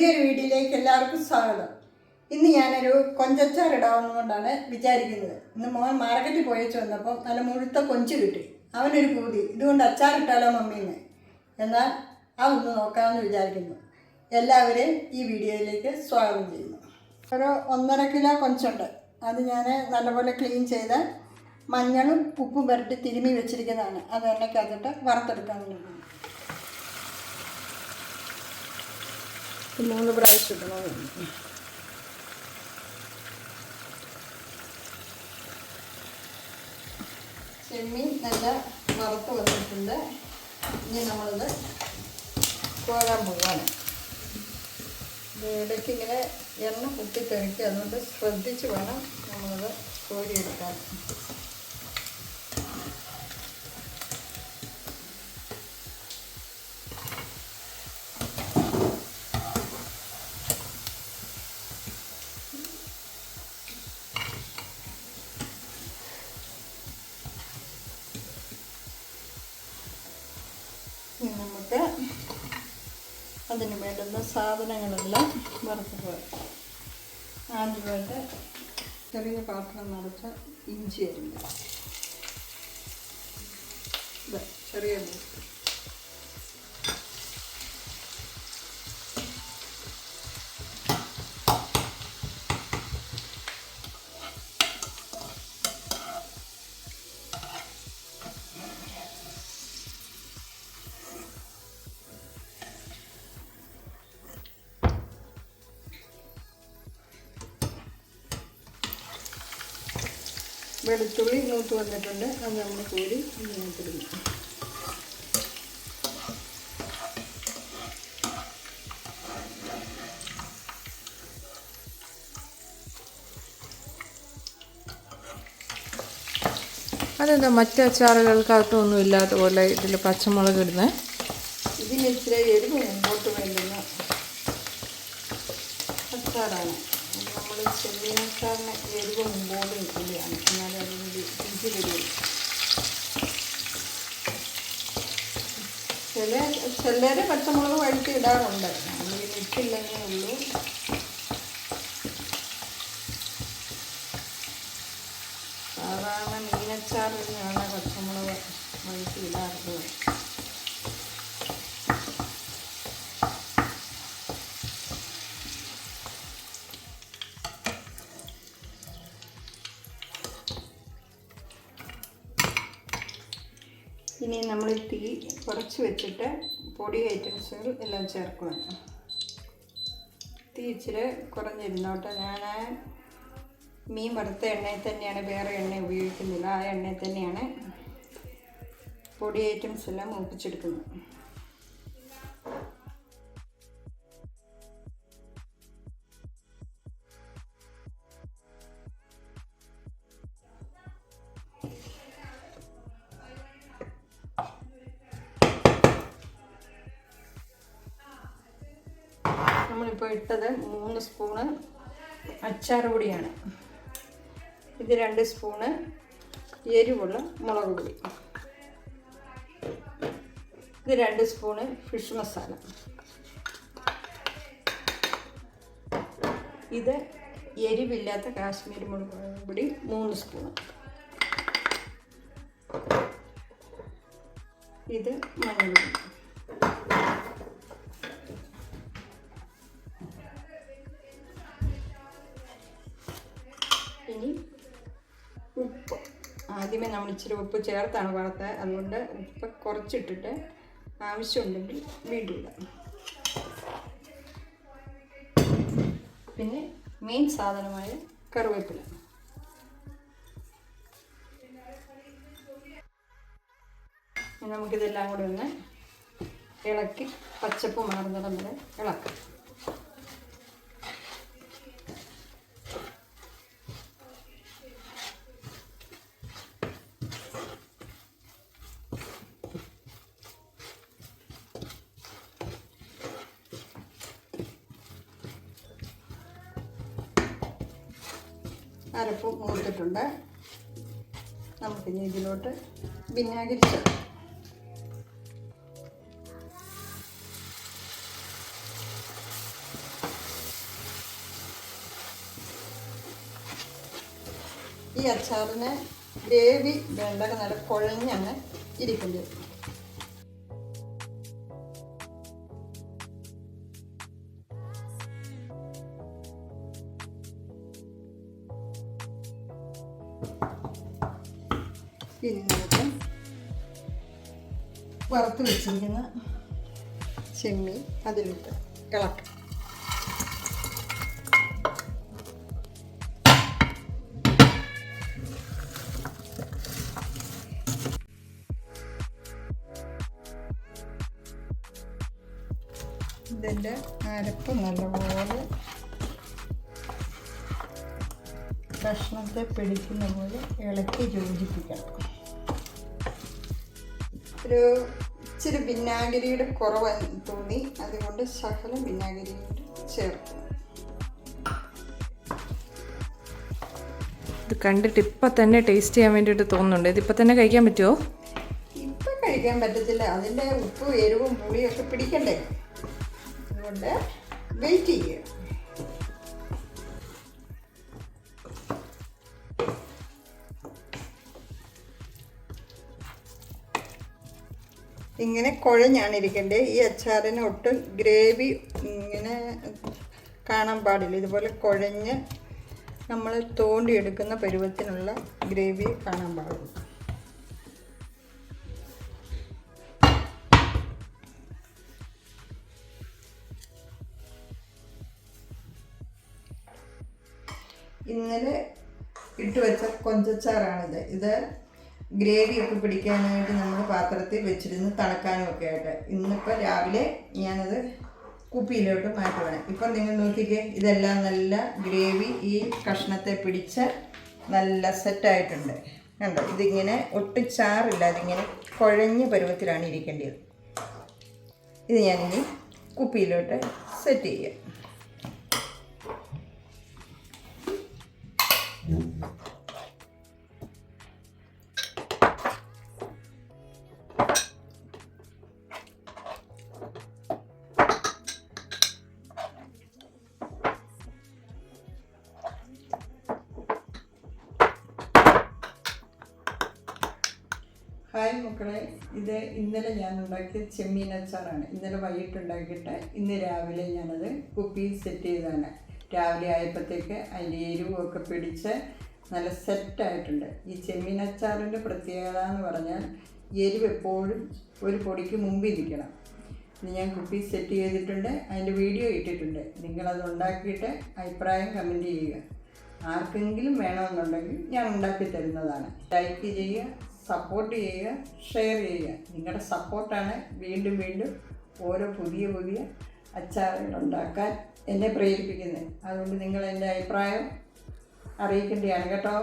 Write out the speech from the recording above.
പുതിയൊരു വീഡിയോയിലേക്ക് എല്ലാവർക്കും സ്വാഗതം. ഇന്ന് ഞാനൊരു കൊഞ്ചച്ചാർ ഇടാവുന്നതുകൊണ്ടാണ് വിചാരിക്കുന്നത്. ഇന്ന് മോൻ മാർക്കറ്റിൽ പോയച്ച് വന്നപ്പോൾ നല്ല മുഴുത്ത കൊഞ്ച് കിട്ടി. അവനൊരു പൂതി. ഇതുകൊണ്ട് അച്ചാർ ഇട്ടാലോ മമ്മീന്ന്? എന്നാൽ അതൊന്ന് നോക്കാമെന്ന് വിചാരിക്കുന്നു. എല്ലാവരെയും ഈ വീഡിയോയിലേക്ക് സ്വാഗതം ചെയ്യുന്നു. ഒരു ഒന്നര കിലോ കൊഞ്ചുണ്ട്. അത് ഞാൻ നല്ലപോലെ ക്ലീൻ ചെയ്ത് മഞ്ഞളും ഉപ്പും പുരട്ടി തിരുമി വെച്ചിരിക്കുന്നതാണ്. അത് എണ്ണയ്ക്കകത്തിട്ട് വറുത്തെടുക്കാൻ വേണ്ടി മൂന്ന് പ്രാവശ്യം ഇടണമെന്ന് ചെമ്മീൻ നല്ല വറുത്ത് വന്നിട്ടുണ്ട്. ഇനി നമ്മളിത് കോരാൻ പോവാണ്. ഇടയ്ക്ക് ഇങ്ങനെ എണ്ണ കുത്തി തെറിക്കുക അതുകൊണ്ട് ശ്രദ്ധിച്ച് വേണം നമ്മളത് കോരിയെടുക്കാൻ. നമുക്ക് അതിന് വേണ്ടുന്ന സാധനങ്ങളെല്ലാം വറുത്ത് പോയി. ആദ്യമായിട്ട് ചെറിയ പാത്രം നിറച്ച ഇഞ്ചി അരിഞ്ഞ ചെറിയ വെളുത്തുള്ളി മൂത്ത് വന്നിട്ടുണ്ട്. അത് നമ്മൾ കൂടി ഇതിനകത്തിടുന്നു അതെന്താ മറ്റ് അച്ചാറുകൾക്കകത്തൊന്നും ഇല്ലാത്ത പോലെ ഇതിൽ പച്ചമുളക് ഇടുന്നത് ഇതിന് ഇച്ചിരി എരിവ് മുമ്പോട്ട് വേണ്ടുന്ന അച്ചാറാണ്. നമ്മൾ ചെമ്മീനച്ചാറിന് എരിവ് മുമ്പോട്ട് നിൽക്കുകയാണ് എന്നാലും അതിന് രുചി വരും ചില ചിലര് പച്ചമുളക് വഴുത്തി ഇടാറുണ്ട്. നമ്മൾ ഇട്ടില്ലെന്നേ ഉള്ളൂ. സാധാരണ മീനച്ചാറിനാണ് പച്ചമുളക് വഴുത്തി ഇടാറുള്ളത്. ഇനി നമ്മൾ തീ കുറച്ച് വെച്ചിട്ട് പൊടി ഐറ്റംസുകൾ എല്ലാം ചേർക്കുകയാണ് തീ ഇച്ചിരി കുറഞ്ഞിരുന്നോട്ടെ. ഞാൻ മീൻ വറുത്ത എണ്ണയിൽ തന്നെയാണ് വേറെ എണ്ണ ഉപയോഗിക്കുന്നില്ല. ആ എണ്ണയിൽ തന്നെയാണ് പൊടി ഐറ്റംസ് എല്ലാം മൂപ്പിച്ചെടുക്കുന്നത്. നമ്മളിപ്പോൾ ഇട്ടത് മൂന്ന് സ്പൂണ് അച്ചാർ പൊടിയാണ്. ഇത് രണ്ട് സ്പൂണ് എരിവുള്ള മുളക് പൊടി. ഇത് രണ്ട് സ്പൂണ് ഫിഷ് മസാല. ഇത് എരിവില്ലാത്ത കാശ്മീരി മുളക് പൊടി മൂന്ന് സ്പൂണ്. ഇത് മഞ്ഞൾപ്പൊടി. ഇനി ഇച്ചിരി ഉപ്പ് ചേർത്താണ് വറുത്തത് അതുകൊണ്ട് ഉപ്പ് കുറച്ചിട്ടിട്ട് ആവശ്യമുണ്ടെങ്കിൽ വീണ്ടും ഇടാം. പിന്നെ മെയിൻ സാധനമായ കറിവേപ്പില. നമുക്കിതെല്ലാം കൂടി ഒന്ന് ഇളക്കി പച്ചപ്പ് മാറുന്നിടം വരെ ഇളക്കാം. അരപ്പും മൂത്തിട്ടുണ്ട്. നമുക്കിനി ഇതിലോട്ട് വിനാഗിരി ഈ അച്ചാറിന് ഗ്രേവി വേണ്ട നല്ല കുഴഞ്ഞങ്ങ് ഇരിക്കുന്നത് ഇനി നമുക്ക് വറുത്ത് വെച്ചിരിക്കുന്ന ചെമ്മീൻ അതിലിട്ട് ഇളക്കാം ഇതിന്റെ അരപ്പ് നല്ലപോലെ കഷ്ണത്തെ പിടിക്കുന്ന പോലെ ഇളക്കി യോജിപ്പിക്കണം. ഒരു ഇച്ചിരി വിനാഗിരിയുടെ കുറവ് തോന്നി. അതുകൊണ്ട് ശകലം വിനാഗിരി ചേർക്കും ഇത് കണ്ടിട്ട് ഇപ്പം തന്നെ ടേസ്റ്റ് ചെയ്യാൻ വേണ്ടിയിട്ട് തോന്നുന്നുണ്ട്. ഇതിപ്പോൾ തന്നെ കഴിക്കാൻ പറ്റുമോ ഇപ്പം കഴിക്കാൻ പറ്റത്തില്ല. അതിന്റെ ഉപ്പും എരിവും പുളിയും ഒക്കെ പിടിക്കണ്ടേ? അതുകൊണ്ട് വെയിറ്റ് ചെയ്യുക ഇങ്ങനെ കുഴഞ്ഞാണ് ഇരിക്കേണ്ടത് ഈ അച്ചാറിന് ഒട്ടും ഗ്രേവി ഇങ്ങനെ കാണാൻ പാടില്ല. ഇതുപോലെ കുഴഞ്ഞ് നമ്മൾ തോണ്ടിയെടുക്കുന്ന പരുവത്തിനുള്ള ഗ്രേവി കാണാൻ പാടുള്ളൂ ഇന്നലെ ഇട്ട് വെച്ച കൊഞ്ചച്ചാറാണിത്. ഇത് ഗ്രേവിയൊക്കെ പിടിക്കാനായിട്ട് നമ്മൾ പാത്രത്തിൽ വെച്ചിരുന്ന് തണുക്കാനും ഒക്കെ ആയിട്ട്. ഇന്നിപ്പോൾ രാവിലെ ഞാനത് കുപ്പിയിലോട്ട് മാറ്റുവാണ് ഇപ്പം നിങ്ങൾ നോക്കിക്കേ ഇതെല്ലാം നല്ല ഗ്രേവി ഈ കഷ്ണത്തെ പിടിച്ച് നല്ല സെറ്റായിട്ടുണ്ട്. കണ്ടോ? ഇതിങ്ങനെ ഒട്ടും ചാറില്ല അതിങ്ങനെ കുഴഞ്ഞ പരുവത്തിലാണ് ഇരിക്കേണ്ടത് ഇത് ഞാനിനി കുപ്പിയിലോട്ട് സെറ്റ് ചെയ്യാം. ഹായ് മക്കളെ. ഇത് ഇന്നലെ ഞാൻ ഉണ്ടാക്കിയ ചെമ്മീൻ അച്ചാറാണ്. ഇന്നലെ വൈകിട്ട് ഉണ്ടാക്കിയിട്ട് ഇന്ന് രാവിലെ ഞാനത് കുപ്പിയിൽ സെറ്റ് ചെയ്തതാണ്. രാവിലെ ആയപ്പോഴത്തേക്ക് അതിന്റെ എരിവും ഒക്കെ പിടിച്ച് നല്ല സെറ്റായിട്ടുണ്ട്. ഈ ചെമ്മീൻ അച്ചാറിന്റെ പ്രത്യേകത എന്ന് പറഞ്ഞാൽ എരിവ് എപ്പോഴും ഒരു പൊടിക്ക് മുമ്പ് ഇരിക്കണം. ഇത് ഞാൻ കുപ്പി സെറ്റ് ചെയ്തിട്ടുണ്ട്. അതിന്റെ വീഡിയോ ഇട്ടിട്ടുണ്ട്. നിങ്ങളത് ഉണ്ടാക്കിയിട്ട് അഭിപ്രായം കമന്റ് ചെയ്യുക. ആർക്കെങ്കിലും വേണമെന്നുണ്ടെങ്കിൽ ഞാൻ ഉണ്ടാക്കി തരുന്നതാണ്. ലൈക്ക് ചെയ്യുക സപ്പോർട്ട് ചെയ്യുക ഷെയർ ചെയ്യുക. നിങ്ങളുടെ സപ്പോർട്ടാണ് വീണ്ടും വീണ്ടും ഓരോ പുതിയ പുതിയ അച്ചാറുകൾ ഉണ്ടാക്കാൻ എന്നെ പ്രേരിപ്പിക്കുന്നത്. അതുകൊണ്ട് നിങ്ങൾ എന്റെ അഭിപ്രായം അറിയിക്കേണ്ടതാണ് കേട്ടോ.